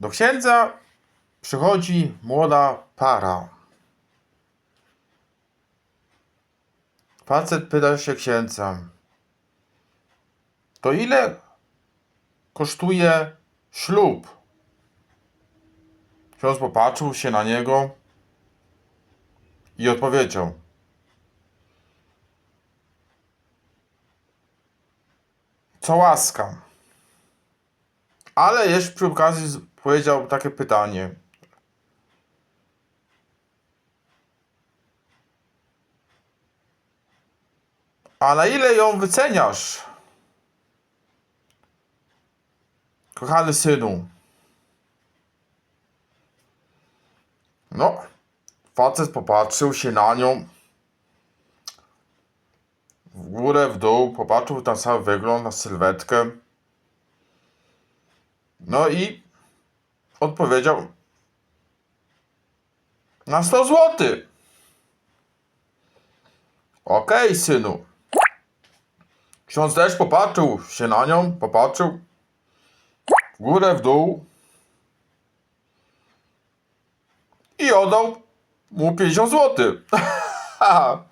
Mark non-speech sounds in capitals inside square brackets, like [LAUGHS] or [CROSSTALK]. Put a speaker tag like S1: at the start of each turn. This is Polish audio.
S1: Do księdza przychodzi młoda para. Facet pyta się księdza: To ile kosztuje ślub? Ksiądz popatrzył się na niego i odpowiedział: Co łaska. Ale jeszcze przy okazji z- powiedział takie pytanie. A na ile ją wyceniasz? Kochany synu. No, facet popatrzył się na nią. W górę, w dół, popatrzył na cały wygląd, na sylwetkę. No i odpowiedział na 100 zł. Okej, synu. Ksiądz też popatrzył się na nią, popatrzył w górę, w dół i oddał mu 50 zł. [LAUGHS]